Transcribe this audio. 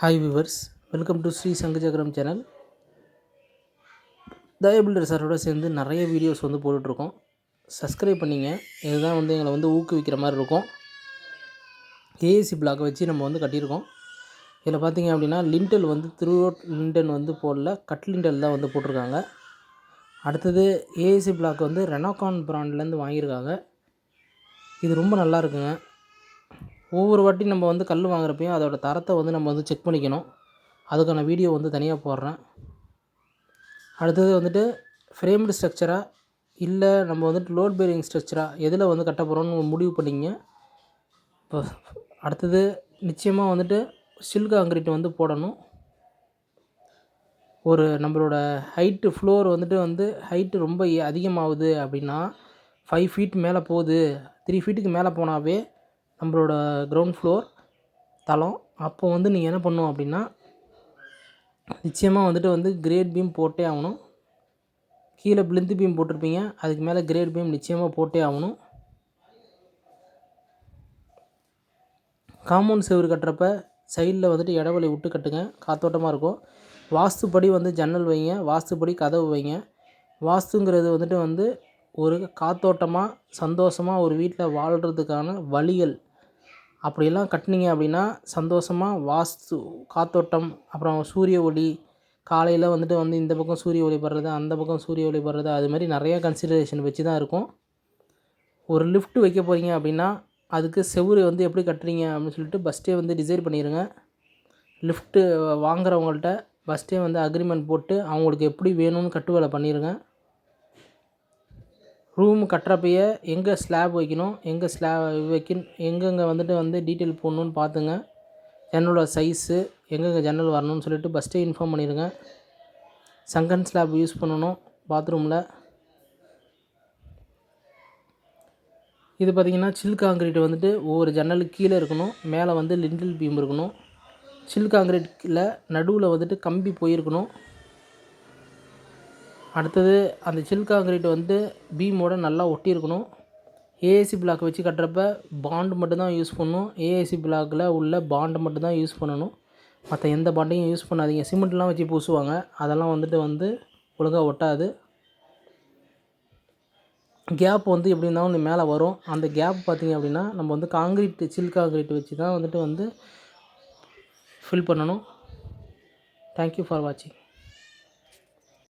Hi viewers welcome to Sri Sangachakkaram channel Daya builder சாரோட சேர்ந்து நிறைய வீடியோஸ் வந்து போட்டுட்ருக்கோம். சப்ஸ்கிரைப் பண்ணிங்க. இதுதான் வந்து எங்களை வந்து ஊக்குவிக்கிற மாதிரி இருக்கும். ஏஏசி பிளாக் வச்சு நம்ம வந்து கட்டியிருக்கோம். இதில் பார்த்தீங்க அப்படின்னா லிண்டல் வந்து த்ரூஅவுட் லிண்டன் வந்து போடல. கட் லிண்டல் தான் வந்து போட்டிருக்காங்க. அடுத்தது ஏஏசி பிளாக் வந்து ரெனோகான் பிராண்ட்லேருந்து வாங்கியிருக்காங்க. இது ரொம்ப நல்லா இருக்குங்க. ஒவ்வொரு வாட்டி நம்ம வந்து கல் வாங்குறப்பையும் அதோடய தரத்தை வந்து நம்ம வந்து செக் பண்ணிக்கணும். அதுக்கான வீடியோ வந்து தனியாக போடுறேன். அடுத்தது வந்துட்டு ஃப்ரேம்டு ஸ்ட்ரக்சராக இல்லை நம்ம வந்துட்டு லோட் பேரிங் ஸ்ட்ரக்சராக எதில் வந்து கட்ட போகிறோம்னு முடிவு பண்ணிங்க. இப்போ அடுத்தது நிச்சயமாக வந்துட்டு சில்க் காங்கிரீட் வந்து போடணும். ஒரு நம்மளோட ஹைட்டு ஃப்ளோர் வந்துட்டு வந்து ஹைட்டு ரொம்ப அதிகமாகுது அப்படின்னா ஃபைவ் ஃபீட் மேலே போகுது. த்ரீ ஃபீட்டுக்கு மேலே போனாவே நம்மளோட க்ரௌண்ட் ஃப்ளோர் தளம். அப்போ வந்து நீங்கள் என்ன பண்ணணும் அப்படின்னா நிச்சயமாக வந்துட்டு வந்து கிரேட் பீம் போட்டே ஆகணும். கீழே பிளிந்து பீம் போட்டிருப்பீங்க. அதுக்கு மேலே கிரேட் பீம் நிச்சயமாக போட்டே ஆகணும். காம்பவுண்ட் செவரு கட்டுறப்ப சைடில் வந்துட்டு இடைவெளி விட்டு கட்டுங்க. காத்தோட்டமாக இருக்கும். வாஸ்துப்படி வந்து ஜன்னல் வைங்க. வாஸ்துப்படி கதவு வைங்க. வாஸ்துங்கிறது வந்துட்டு வந்து ஒரு காத்தோட்டமாக சந்தோஷமாக ஒரு வீட்டில் வாழ்கிறதுக்கான வழிகள். அப்படியெல்லாம் கட்டினீங்க அப்படின்னா சந்தோஷமாக வாஸ்து காத்தோட்டம் அப்புறம் சூரிய ஒளி காலையில் வந்துட்டு வந்து இந்த பக்கம் சூரிய ஒளி படுறது அந்த பக்கம் சூரிய ஒளி படுறது அது மாதிரி நிறையா கன்சிடரேஷன் வச்சு தான் இருக்கும். ஒரு லிஃப்ட் வைக்க போகிறீங்க அப்படின்னா அதுக்கு செவுரு வந்து எப்படி கட்டுறீங்க அப்படின்னு சொல்லிட்டு ஃபஸ்ட்டே வந்து டிசைட் பண்ணிடுங்க லிஃப்ட்டு வாங்குறவங்கள்ட்ட ஃபஸ்ட்டே வந்து அக்ரிமெண்ட் போட்டு அவங்களுக்கு எப்படி வேணும்னு கட்டு வேலை பண்ணிடுங்க ரூம் கட்டுறப்பையே எங்கே ஸ்லாப் வைக்கணும் எங்கே ஸ்லா வைக்கணும் எங்கெங்கே வந்துட்டு வந்து டீட்டெயில் போடணுன்னு பார்த்துங்க. ஜன்னலோட சைஸு எங்கெங்கே ஜன்னல் வரணும்னு சொல்லிட்டு ஃபஸ்ட்டே இன்ஃபார்ம் பண்ணிடுங்க. சங்கன் ஸ்லாப் யூஸ் பண்ணணும் பாத்ரூமில் இது பார்த்திங்கன்னா சில் காங்கிரீட் வந்துட்டு ஒவ்வொரு ஜன்னலுக்கு கீழே இருக்கணும் மேலே வந்து லிண்டில் பீம் இருக்கணும். சில் காங்கிரீட்டில் நடுவில் வந்துட்டு கம்பி போயிருக்கணும். அடுத்தது அந்த சில் காங்கிரீட் வந்து பீமோட நல்லா ஒட்டியிருக்கணும். ஏஏசி பிளாக் வச்சு கட்டுறப்ப பாண்டு மட்டும்தான் யூஸ் பண்ணணும். ஏஏசி பிளாக்கில் உள்ள பாண்டு மட்டும்தான் யூஸ் பண்ணணும். மற்ற எந்த பாண்டையும் யூஸ் பண்ணாதீங்க. சிமெண்ட்லாம் வச்சு பூசுவாங்க. அதெல்லாம் வந்துட்டு வந்து ஒழுங்காக ஒட்டாது. கேப் வந்து எப்படி இருந்தாலும் மேலே வரும். அந்த கேப் பார்த்திங்க அப்படின்னா நம்ம வந்து காங்கிரீட் சில் காங்கிரீட் வச்சு தான் வந்துட்டு வந்து ஃபில் பண்ணணும். தேங்க்யூ ஃபார் வாட்சிங்